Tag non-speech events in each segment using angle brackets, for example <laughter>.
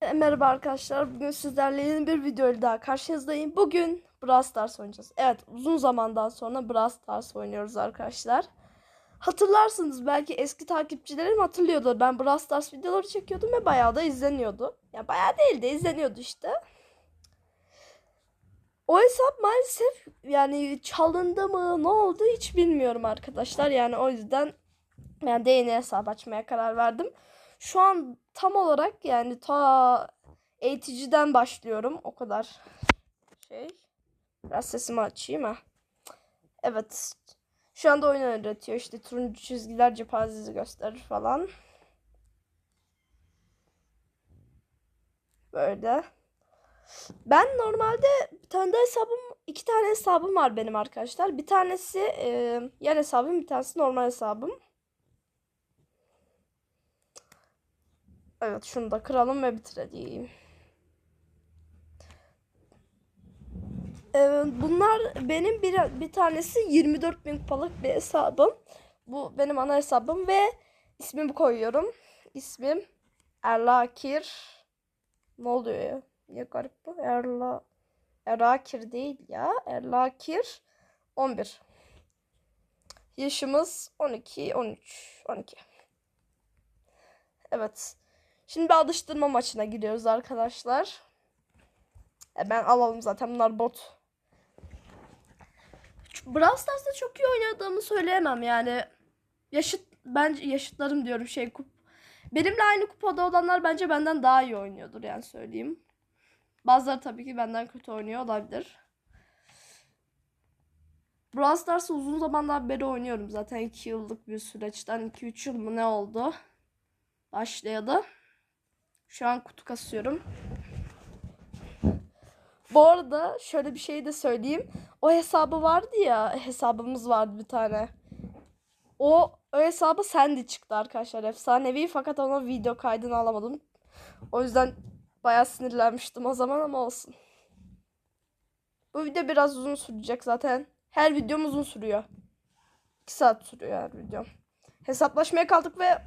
Herkese merhaba arkadaşlar. Bugün sizlerle yeni bir video ile daha karşınızdayım. Bugün Brawl Stars oynayacağız. Evet uzun zamandan sonra Brawl Stars oynuyoruz arkadaşlar. Hatırlarsınız belki eski takipçilerim hatırlıyordur. Ben Brawl Stars videoları çekiyordum ve bayağı da izleniyordu. Ya bayağı değil de izleniyordu işte. O hesap maalesef yani çalındı mı ne oldu hiç bilmiyorum arkadaşlar. Yani o yüzden ben de yeni hesap açmaya karar verdim. Şu an tam olarak yani ta eğiticiden başlıyorum. O kadar şey. Biraz sesimi açayım ha. Evet. Şu anda oyun öğretiyor. İşte turuncu çizgiler cephazesi gösterir falan. Böyle. Ben normalde bir tane de hesabım, iki tane hesabım var benim arkadaşlar. Bir tanesi e, yan hesabım, bir tanesi normal hesabım. Evet şunu da kıralım ve bitirelim. Evet, bunlar benim bir, bir tanesi 24 bin kupalık bir hesabım. Bu benim ana hesabım ve ismimi koyuyorum. İsmim Erlakir. Ne oluyor ya? Niye garip bu? Erla Erlakir değil ya. Erlakir 11. Yaşımız 12, 13, 12. Evet. Şimdi alıştırma maçına gidiyoruz arkadaşlar. E ben alalım zaten bunlar bot. Brawl Stars'ta çok iyi oynadığımı söyleyemem yani. Yaşıt bence yaşıtlarım diyorum şey kup. Benimle aynı kupada olanlar bence benden daha iyi oynuyordur yani söyleyeyim. Bazıları tabii ki benden kötü oynuyor olabilir. Brawl Stars'ı uzun zamandan beri oynuyorum zaten 2 yıllık bir süreçten 2-3 yıl mı ne oldu başlayalı. Şu an kutu kasıyorum. Bu arada şöyle bir şey de söyleyeyim. O hesabı vardı ya, hesabımız vardı bir tane. O, o hesabı Sandy çıktı arkadaşlar. Efsanevi fakat ona video kaydını alamadım. O yüzden bayağı sinirlenmiştim o zaman ama olsun. Bu video biraz uzun sürecek zaten. Her videom uzun sürüyor. 2 saat sürüyor her videom. Hesaplaşmaya kaldık ve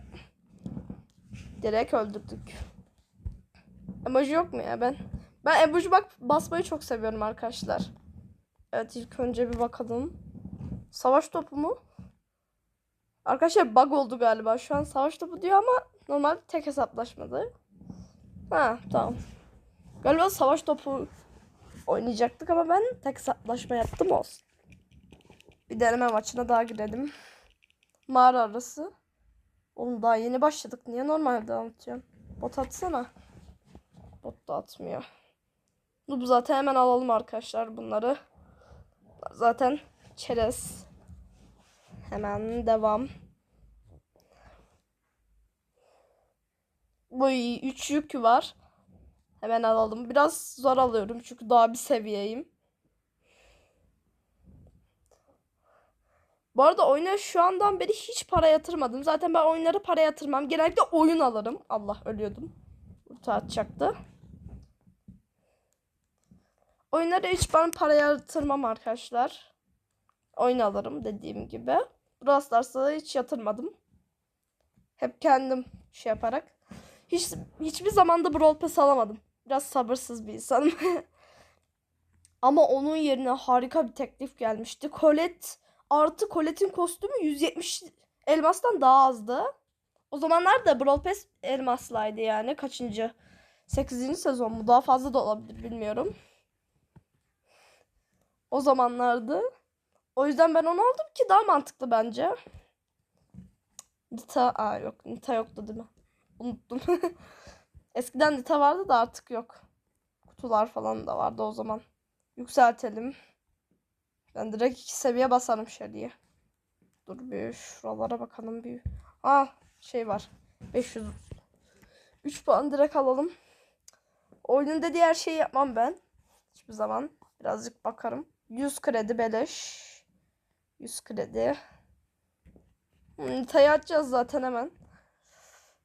direkt öldürdük. Emoji yok mu ya ben? Ben emoji bak basmayı çok seviyorum arkadaşlar. Evet ilk önce bir bakalım. Savaş topu mu? Arkadaşlar bug oldu galiba. Şu an savaş topu diyor ama normal tek hesaplaşmadı. Ha tamam. Galiba savaş topu oynayacaktık ama ben tek hesaplaşma yaptım olsun. Bir deneme maçına daha girelim. Mağara arası. Oğlum daha yeni başladık. Niye normalde anlatıyorum? Bot atsana. Bot da atmıyor. Bu zaten hemen alalım arkadaşlar bunları. Zaten çerez. Hemen devam. Bu 3 yük var. Hemen alalım. Biraz zor alıyorum çünkü daha bir seviyeyim. Bu arada oyuna şu andan beri hiç para yatırmadım. Zaten ben oyunları para yatırmam. Genellikle oyun alırım. Allah ölüyordum. Ulti atacaktı. Oyunlara hiç ben para yatırmam arkadaşlar. Oyun alırım dediğim gibi. Brawl Stars'a hiç yatırmadım. Hep kendim şey yaparak. Hiç hiçbir zamanda Brawl Pass alamadım. Biraz sabırsız bir insanım. <laughs> Ama onun yerine harika bir teklif gelmişti. Colette artı Colette'in kostümü 170 elmastan daha azdı. O zamanlar da Brawl Pass elmaslaydı yani. Kaçıncı? 8. sezon mu? Daha fazla da olabilir bilmiyorum. O zamanlardı. O yüzden ben onu aldım ki daha mantıklı bence. Nita, aa yok Nita yoktu değil mi? Unuttum. <laughs> Eskiden Nita vardı da artık yok. Kutular falan da vardı o zaman. Yükseltelim. Ben direkt iki seviye basarım Shelly'ye. Dur bir şuralara bakalım bir. Aa şey var. 500. 3 puan direkt alalım. Oyunun diğer şeyi yapmam ben. Hiçbir zaman. Birazcık bakarım. 100 kredi beleş. 100 kredi. Nita'yı açacağız zaten hemen.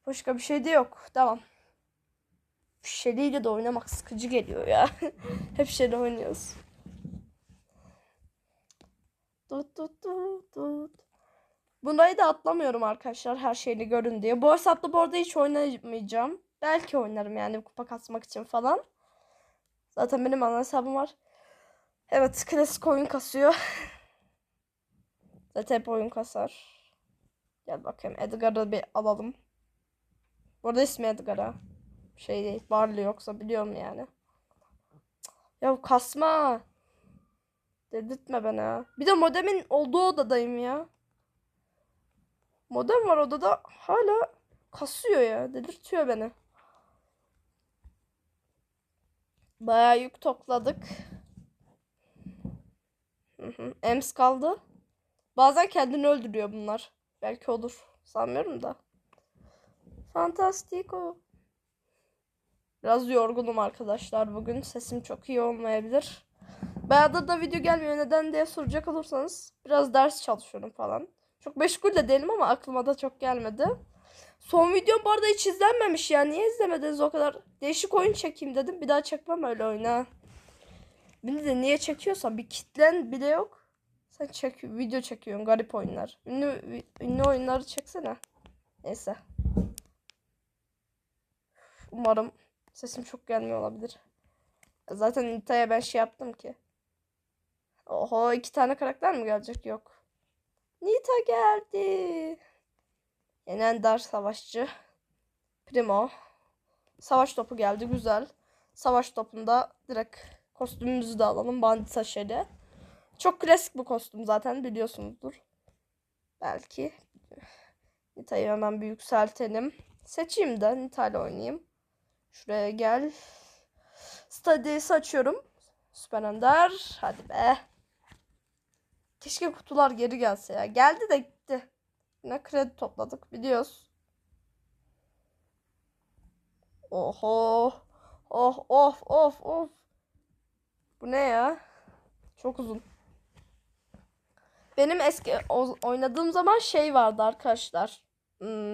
Başka bir şey de yok. Devam. Shelly'yle de oynamak sıkıcı geliyor ya. <laughs> Hep Shelly oynuyoruz. Tut tut tut tut. Bunları da atlamıyorum arkadaşlar her şeyini görün diye. Bu hesapta bu arada hiç oynamayacağım. belki oynarım yani kupa kasmak için falan. Zaten benim ana hesabım var. Evet klasik oyun kasıyor. <laughs> Zaten hep oyun kasar. Gel bakayım Edgar'ı bir alalım. Burada ismi Edgar'a. Şey değil Barley yoksa biliyorum yani. Ya kasma. Dedirtme bana. Bir de modemin olduğu odadayım ya. Modem var odada hala kasıyor ya. Delirtiyor beni. Bayağı yük topladık. Hı. Ems kaldı. Bazen kendini öldürüyor bunlar. Belki olur. Sanmıyorum da. Fantastico. Biraz yorgunum arkadaşlar bugün. Sesim çok iyi olmayabilir. Bayağıdır da video gelmiyor. Neden diye soracak olursanız biraz ders çalışıyorum falan. Çok meşgul de değilim ama aklıma da çok gelmedi. Son videom bu arada hiç izlenmemiş ya. Niye izlemediniz o kadar? Değişik oyun çekeyim dedim. Bir daha çekmem öyle oyuna. Beni de niye çekiyorsan bir kitlen bile yok. Sen çek video çekiyorsun garip oyunlar. Ünlü, ünlü oyunları çeksene. Neyse. Umarım sesim çok gelmiyor olabilir. Zaten Nita'ya ben şey yaptım ki. Oho iki tane karakter mi gelecek? Yok. Nita geldi. Yenen dar savaşçı. Primo. Savaş topu geldi güzel. Savaş topunda direkt kostümümüzü de alalım. Bandita şeri. Çok klasik bir kostüm zaten biliyorsunuzdur. Belki. Nita'yı hemen bir yükseltelim. Seçeyim de Nita ile oynayayım. Şuraya gel. Stadia'yı açıyorum. Süper Ender. Hadi be. Keşke kutular geri gelse ya. Geldi de gitti. Yine kredi topladık biliyoruz. Oho. Oh of of of. Bu ne ya? Çok uzun. Benim eski oynadığım zaman şey vardı arkadaşlar. Hmm.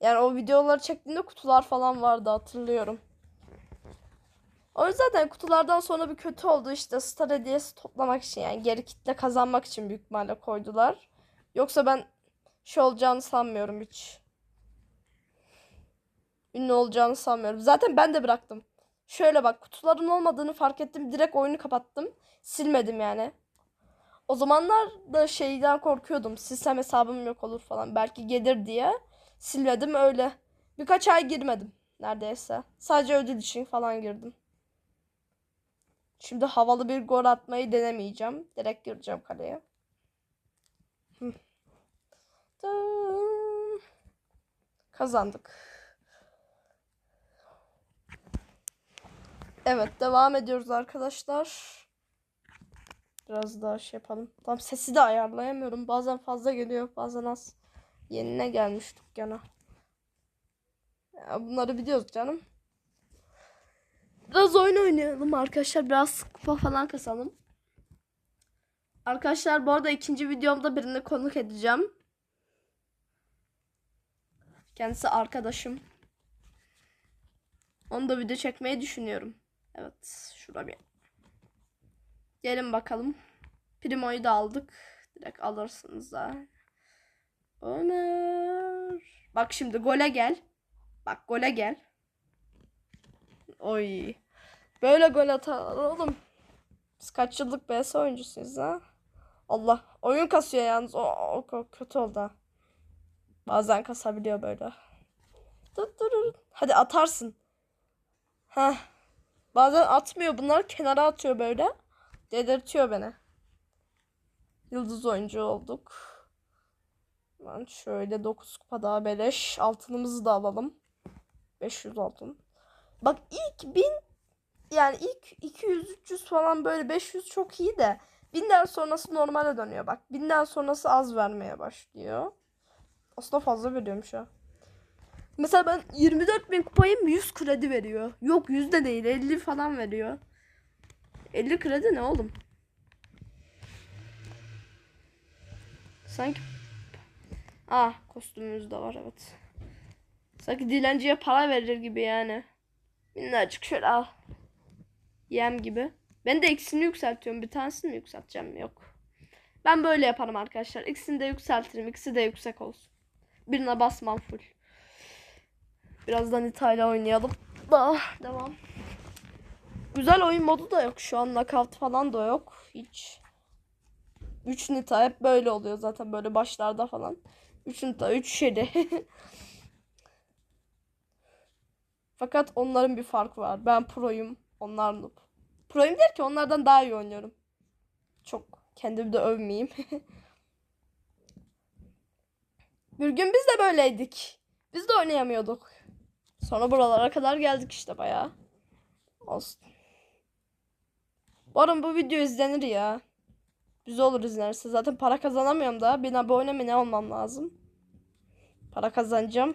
Yani o videoları çektiğimde kutular falan vardı hatırlıyorum. O zaten kutulardan sonra bir kötü oldu işte star hediyesi toplamak için yani geri kitle kazanmak için büyük ihtimalle koydular. Yoksa ben şey olacağını sanmıyorum hiç. Ünlü olacağını sanmıyorum. Zaten ben de bıraktım. Şöyle bak kutuların olmadığını fark ettim. Direkt oyunu kapattım. Silmedim yani. O zamanlar da şeyden korkuyordum. Silsem hesabım yok olur falan. Belki gelir diye. Silmedim öyle. Birkaç ay girmedim neredeyse. Sadece ödül için falan girdim. Şimdi havalı bir gol atmayı denemeyeceğim. Direkt gireceğim kaleye. Kazandık. Evet devam ediyoruz arkadaşlar. Biraz daha şey yapalım. Tam sesi de ayarlayamıyorum. Bazen fazla geliyor bazen az. Yenine gelmiş dükkana. Ya bunları biliyoruz canım. Biraz oyun oynayalım arkadaşlar. Biraz kupa falan kasalım. Arkadaşlar bu arada ikinci videomda birini konuk edeceğim. Kendisi arkadaşım. Onu da video çekmeyi düşünüyorum. Evet şurada bir. Gelin bakalım. Primo'yu da aldık. Direkt alırsınız da. Ömer. Bak şimdi gole gel. Bak gole gel. Oy. Böyle gol atar oğlum. Biz kaç yıllık BS oyuncusuyuz ha? Allah. Oyun kasıyor yalnız. O, o, kötü oldu. Bazen kasabiliyor böyle. Hadi atarsın. Heh. Bazen atmıyor. Bunlar kenara atıyor böyle. Dedirtiyor beni. Yıldız oyuncu olduk. Ben şöyle 9 kupa daha beleş. Altınımızı da alalım. 500 altın. Bak ilk 1000 yani ilk 200-300 falan böyle 500 çok iyi de 1000'den sonrası normale dönüyor bak. 1000'den sonrası az vermeye başlıyor. Aslında fazla veriyormuş ha. Mesela ben 24 bin kupayım 100 kredi veriyor. Yok 100 de değil 50 falan veriyor. 50 kredi ne oğlum? Sanki Ah kostümümüz de var evet. Sanki dilenciye para verir gibi yani. Minnacık şöyle al. Yem gibi. Ben de ikisini yükseltiyorum. Bir tanesini mi yükselteceğim? Yok. Ben böyle yaparım arkadaşlar. İkisini de yükseltirim. İkisi de yüksek olsun. Birine basmam full. Birazdan İtalya oynayalım. Ah, devam. Güzel oyun modu da yok şu an. Knockout falan da yok. Hiç. 3 Nita hep böyle oluyor zaten böyle başlarda falan. 3 Nita 3 Shelly. <laughs> Fakat onların bir farkı var. Ben proyum. Onlar noob. Proyum der ki onlardan daha iyi oynuyorum. Çok kendimi de övmeyeyim. <laughs> bir gün biz de böyleydik. Biz de oynayamıyorduk. Sonra buralara kadar geldik işte bayağı. Olsun. Umarım bu video izlenir ya. Güzel olur izlenirse. Zaten para kazanamıyorum da. Bin abone mi ne olmam lazım. Para kazanacağım.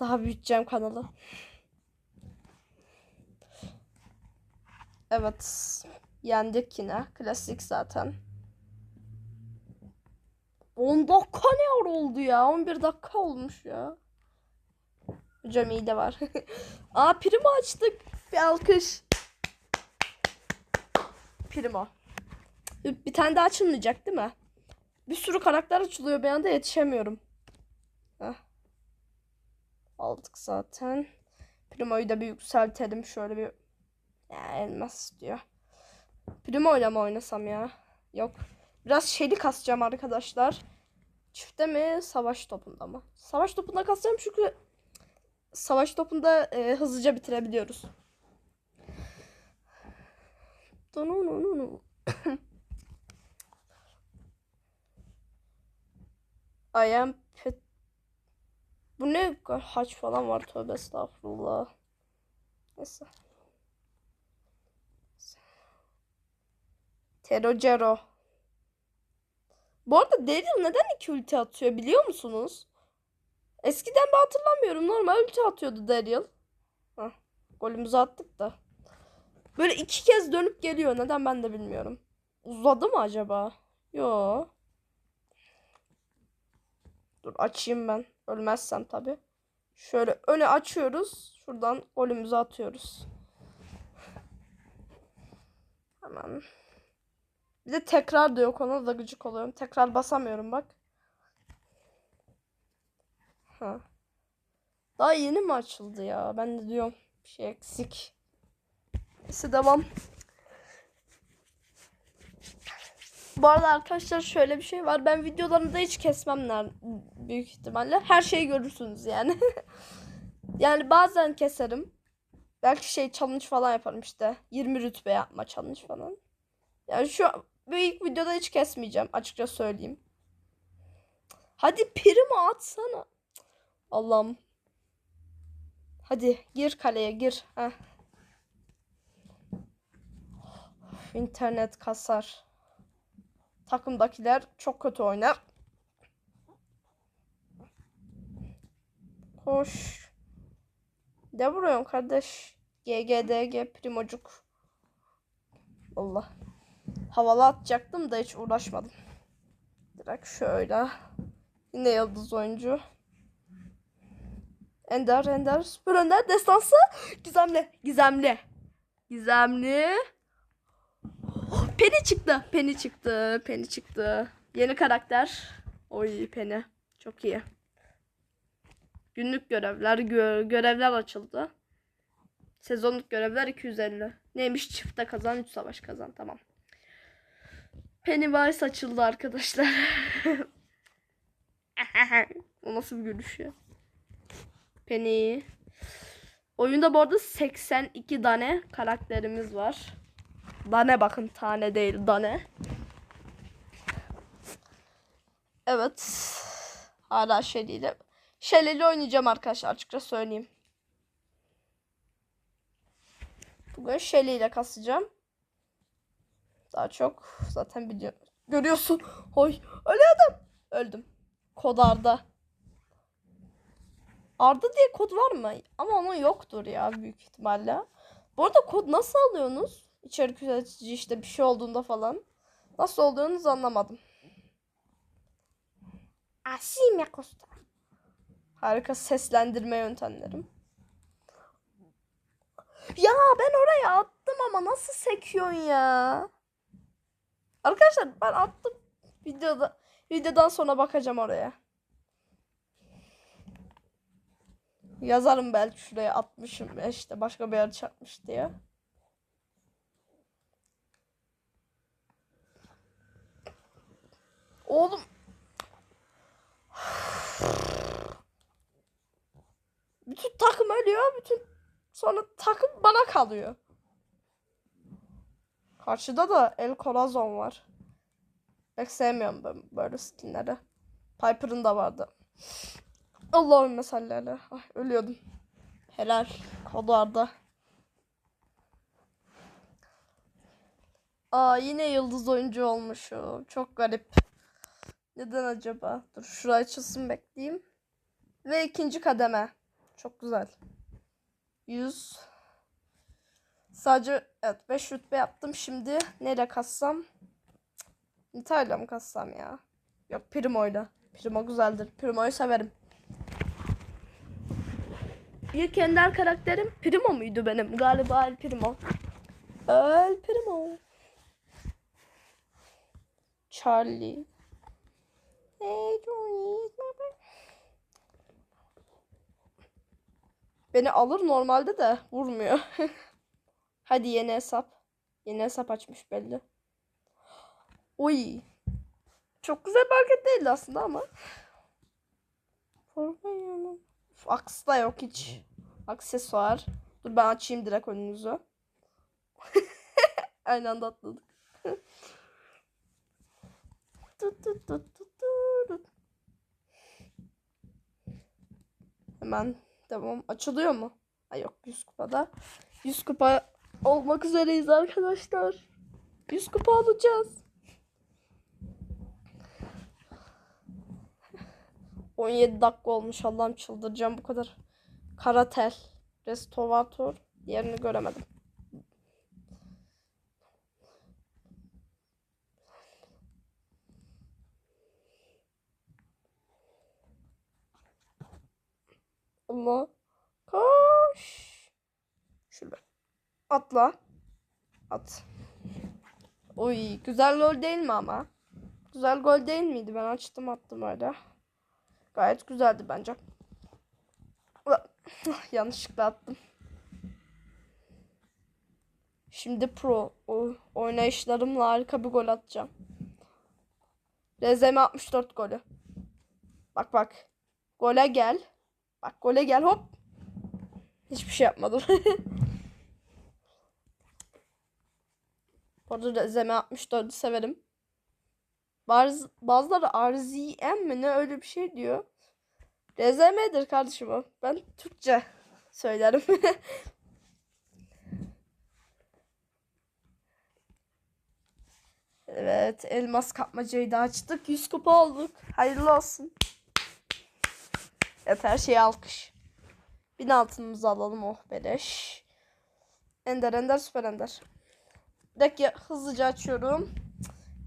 Daha büyüteceğim kanalı. Evet. Yendik yine. Klasik zaten. 10 dakika ne oldu ya? 11 dakika olmuş ya. Hocam iyi de var. <laughs> Aa primo açtık. Bir alkış. Primo. Bir tane daha açılmayacak değil mi? Bir sürü karakter açılıyor bir anda yetişemiyorum. Heh. Aldık zaten. Primo'yu da bir yükseltelim şöyle bir. Ya elmas diyor. Primo ile mi oynasam ya? Yok. Biraz şeyli kasacağım arkadaşlar. Çifte mi? Savaş topunda mı? Savaş topunda kasacağım çünkü savaş topunda e, hızlıca bitirebiliyoruz. <coughs> I am pet. Bu ne haç falan var tövbe estağfurullah. Neyse. Terocero. Bu arada Daryl neden iki ulti atıyor biliyor musunuz? Eskiden ben hatırlamıyorum. Normal ulti atıyordu Daryl. Hah, golümüzü attık da. Böyle iki kez dönüp geliyor. Neden ben de bilmiyorum. Uzadı mı acaba? Yo. Dur açayım ben. Ölmezsem tabi. Şöyle öne açıyoruz. Şuradan golümüzü atıyoruz. Hemen. Bir de tekrar da yok. Ona da gıcık oluyorum. Tekrar basamıyorum bak. Ha. Daha yeni mi açıldı ya? Ben de diyorum bir şey eksik. Neyse devam. Bu arada arkadaşlar şöyle bir şey var. Ben videolarımda hiç kesmemler büyük ihtimalle. Her şeyi görürsünüz yani. <laughs> yani bazen keserim. Belki şey challenge falan yaparım işte. 20 rütbe yapma challenge falan. Yani şu bu ilk videoda hiç kesmeyeceğim açıkça söyleyeyim. Hadi primo atsana. Allah'ım. Hadi gir kaleye gir. Heh. İnternet kasar. Takımdakiler çok kötü oynar. Koş. Ne vuruyorsun kardeş? GGDG primocuk. Allah. Havalı atacaktım da hiç uğraşmadım. Direkt şöyle. Yine yıldız oyuncu. Ender, Ender, Süper Ender, Destansı, Gizemli, Gizemli. Gizemli. <gasps> Penny çıktı. Penny çıktı. Penny çıktı. Yeni karakter. Oy Penny. Çok iyi. Günlük görevler, gö görevler açıldı. Sezonluk görevler 250. Neymiş? Çifte kazan, 3 savaş kazan. Tamam. Pennywise açıldı arkadaşlar. <laughs> o nasıl bir gülüş ya? Penny. Oyunda bu arada 82 tane karakterimiz var. Dane bakın tane değil dane. Evet. Hala. Shelly ile oynayacağım arkadaşlar açıkça söyleyeyim. Bugün Shelly ile kasacağım. Daha çok zaten biliyorum. Görüyorsun. Hoy ölüyordum. Öldüm. Kod Arda. Diye kod var mı? Ama onun yoktur ya büyük ihtimalle. Bu arada kod nasıl alıyorsunuz? İçerik üretici işte bir şey olduğunda falan. Nasıl olduğunuzu anlamadım. Asime Costa. Harika seslendirme yöntemlerim. Ya ben oraya attım ama nasıl sekiyorsun ya? Arkadaşlar ben attım videoda videodan sonra bakacağım oraya. Yazarım belki şuraya atmışım ya işte başka bir yer çarpmış diye. Oğlum. Bütün takım ölüyor. Bütün sonra takım bana kalıyor. Karşıda da El Corazon var. Pek sevmiyorum ben böyle skinleri. Piper'ın da vardı. Allah'ım mesallerle. Ay, ölüyordum. Helal. Kodlarda. Aa yine yıldız oyuncu olmuşum. Çok garip. Neden acaba? Dur şurayı açılsın bekleyeyim. Ve ikinci kademe. Çok güzel. 100. Sadece evet 5 rütbe yaptım. Şimdi neyle kassam? Nita'yla mı kassam ya? Yok Primo'yla. Primo güzeldir. Primo'yu severim. İlk ender karakterim Primo muydu benim? Galiba El Primo. El Primo. Charlie. Hey Johnny. Beni alır normalde de vurmuyor. <laughs> Hadi yeni hesap. Yeni hesap açmış belli. Oy. Çok güzel bir hareket değildi aslında ama. Uf, Aks da yok hiç. Aksesuar. Dur ben açayım direkt önünüzü. <laughs> Aynı anda atladık. <laughs> Hemen devam. Açılıyor mu? Ay yok 100 kupada. 100 kupa olmak üzereyiz arkadaşlar. 100 kupa alacağız. 17 dakika olmuş Allah'ım çıldıracağım bu kadar. Karatel. Restorator. Diğerini göremedim. Allah. Koş. Şurada. Atla. At. Oy güzel gol değil mi ama? Güzel gol değil miydi? Ben açtım attım öyle. Gayet güzeldi bence. Ula, Yanlışlıkla attım. Şimdi pro oynayışlarımla harika bir gol atacağım. Rezeme 64 golü. Bak bak. Gole gel. Bak gole gel hop. Hiçbir şey yapmadım. <laughs> Bu arada Rezeme 64'ü severim. Bazı, bazıları RZM mi ne öyle bir şey diyor. RZM'dir kardeşim o. Ben Türkçe söylerim. <laughs> evet elmas kapmacayı da açtık. 100 kupa olduk. Hayırlı olsun. Evet her şeye alkış. Bin altınımızı alalım oh beleş. Ender ender süper ender. Bir dakika hızlıca açıyorum.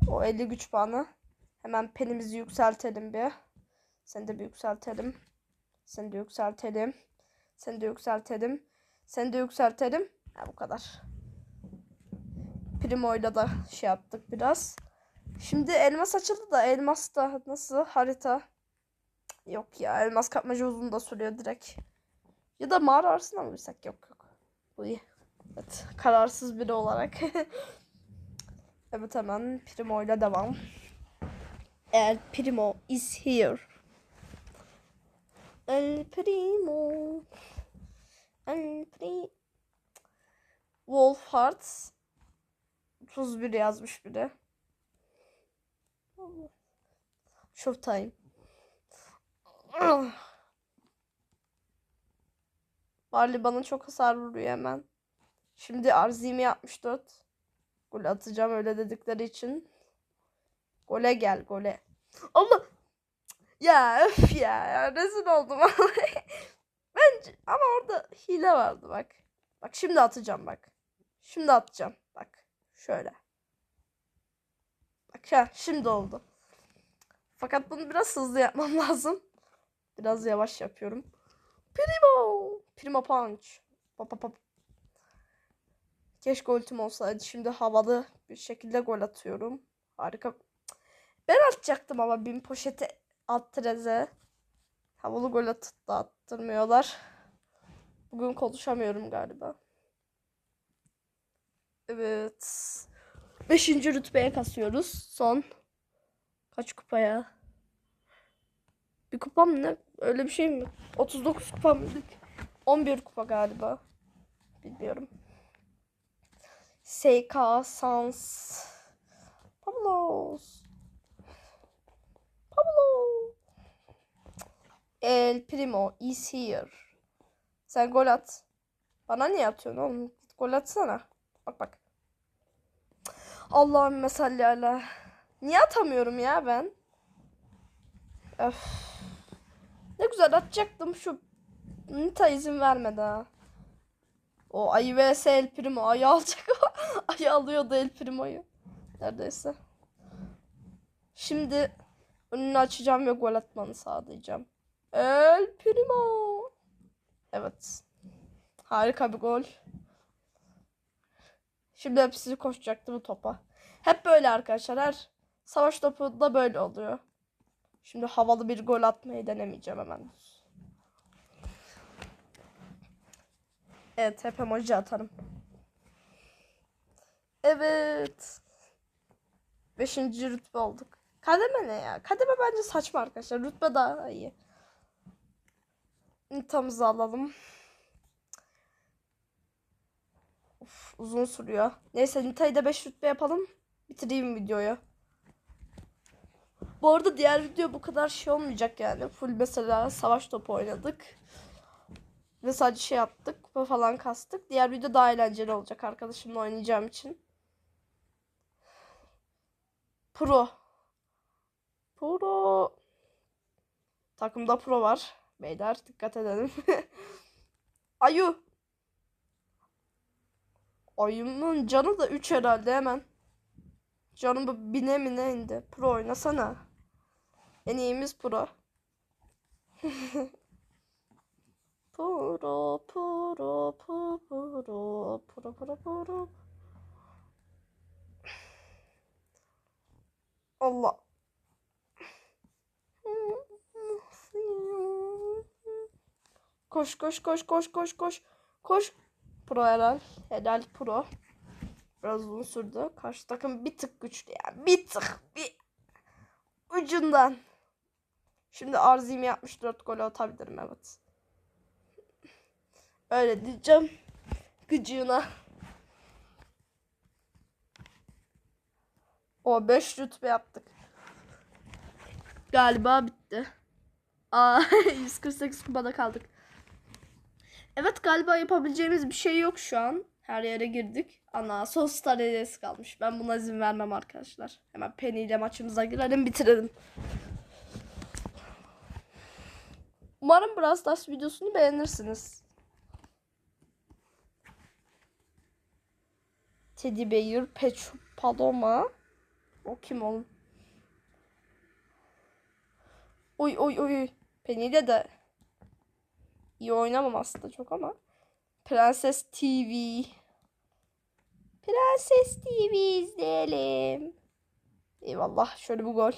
O 50 güç puanı. Hemen penimizi yükseltelim bir. Seni de bir yükseltelim. Seni de yükseltelim. Seni de yükseltelim. Seni de yükseltelim. Ha bu kadar. Primo'yla da şey yaptık biraz. Şimdi elmas açıldı da elmas da nasıl harita? Yok ya elmas kapmaca uzun da sürüyor direkt. Ya da mağara arasına mı girsek? Yok yok. Bu iyi. Evet kararsız biri olarak. <laughs> Evet hemen Primo ile devam. El Primo is here. El Primo. El Primo. Wolf Hearts. 31 yazmış biri. Showtime. Barley bana çok hasar vuruyor hemen. Şimdi Arzimi 64. Gol atacağım öyle dedikleri için. Gole gel gole. Allah. Ya öf ya, ya rezil oldum. <laughs> Bence ama orada hile vardı bak. Bak şimdi atacağım bak. Şimdi atacağım. Bak şöyle. Bak ya şimdi oldu. Fakat bunu biraz hızlı yapmam <laughs> lazım. Biraz yavaş yapıyorum. Primo. Primo punch. Pa, pa, pa. Keşke ultim olsaydı. Şimdi havalı bir şekilde gol atıyorum. Harika. Ben atacaktım ama bin poşeti attı Reze. Havalı gol atıp da attırmıyorlar. Bugün konuşamıyorum galiba. Evet. Beşinci rütbeye kasıyoruz. Son. Kaç kupaya? Bir kupa mı ne? Öyle bir şey mi? 39 kupa mıydık? 11 kupa galiba. Bilmiyorum. Seika Sans. Pablos. Pablo. El Primo is here. Sen gol at. Bana niye atıyorsun oğlum? Git gol atsana. Bak bak. Allah'ım mesalli ala. Niye atamıyorum ya ben? Öf. Ne güzel atacaktım şu Nita izin vermedi ha. O ayı vs El Primo. Ayı alacak o. <laughs> Ayı alıyordu El Primo'yu. Neredeyse. Şimdi önünü açacağım ve gol atmanı sağlayacağım. El Primo. Evet. Harika bir gol. Şimdi hepsi koşacaktı bu topa. Hep böyle arkadaşlar. Her savaş topu da böyle oluyor. Şimdi havalı bir gol atmayı denemeyeceğim hemen. Evet hep emoji atarım. Evet. Beşinci rütbe olduk. Kademe ne ya? Kademe bence saçma arkadaşlar. Rütbe daha iyi. Nitamızı alalım. Of, uzun sürüyor. Neyse Nita'yı da 5 rütbe yapalım. Bitireyim videoyu. Bu arada diğer video bu kadar şey olmayacak yani. Full mesela savaş topu oynadık. Ve sadece şey yaptık. Kupa falan kastık. Diğer video daha eğlenceli olacak arkadaşımla oynayacağım için. Pro. Pro. Takımda pro var. Beyler dikkat edelim. <laughs> Ayu. Ayımın canı da 3 herhalde hemen. Canım bine mine indi. Pro oynasana. En iyimiz pro. <laughs> pro, pro, pro, pro, pro, pro, pro. Allah. Koş koş koş koş koş koş. Koş. Pro helal. Helal pro. Biraz uzun sürdü. Karşı takım bir tık güçlü yani. Bir tık. Bir ucundan. Şimdi Arzimi 64 gol atabilirim evet. Öyle diyeceğim. Gıcığına. O 5 rütbe yaptık. Galiba bitti. Aa <laughs> 148 kupada kaldık. Evet galiba yapabileceğimiz bir şey yok şu an. Her yere girdik. Ana son star kalmış. Ben buna izin vermem arkadaşlar. Hemen Penny ile maçımıza girelim bitirelim. Umarım Brawl Stars videosunu beğenirsiniz. Teddy Bear, Pechu Paloma. O kim oğlum? Oy oy oy. Penny ile de iyi oynamam aslında çok ama. Prenses TV. Prenses TV izleyelim. Eyvallah. Şöyle bir gol.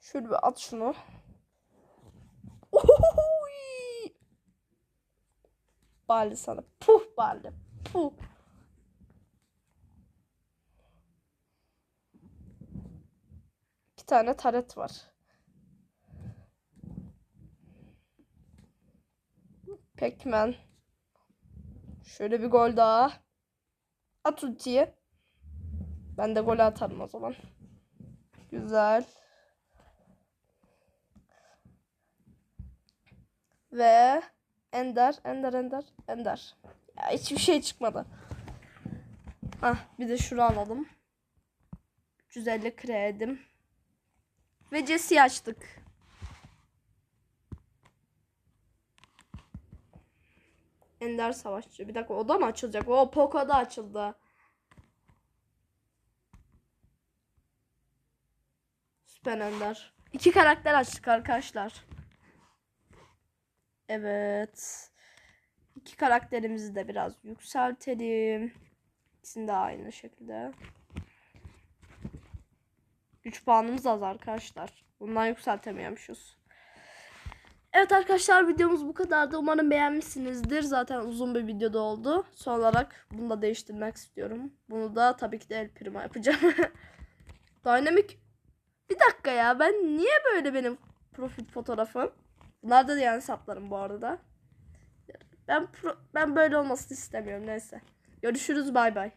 Şöyle bir at şunu. Ohohoy! Bali sana. Puh bali. Puh. İki tane taret var. Pekmen. Şöyle bir gol daha. At ultiyi. Ben de gol atarım o zaman. Güzel. Ve Ender, Ender, Ender, Ender. Ya hiçbir şey çıkmadı. Hah bir de şunu alalım. 350 kredim. Ve Jesse'yi açtık. Ender Savaşçı. Bir dakika o da mı açılacak? O Poco da açıldı. Süper Ender. İki karakter açtık arkadaşlar. Evet. İki karakterimizi de biraz yükseltelim. İkisini de aynı şekilde. Güç puanımız az arkadaşlar. Bundan yükseltemiyormuşuz. Evet arkadaşlar videomuz bu kadardı. Umarım beğenmişsinizdir. Zaten uzun bir videoda oldu. Son olarak bunu da değiştirmek istiyorum. Bunu da tabii ki de el prima yapacağım. <laughs> Dynamic. Bir dakika ya ben niye böyle benim profil fotoğrafım? Bunlar da yani saplarım bu arada. Ben ben böyle olmasını istemiyorum neyse. Görüşürüz bay bay.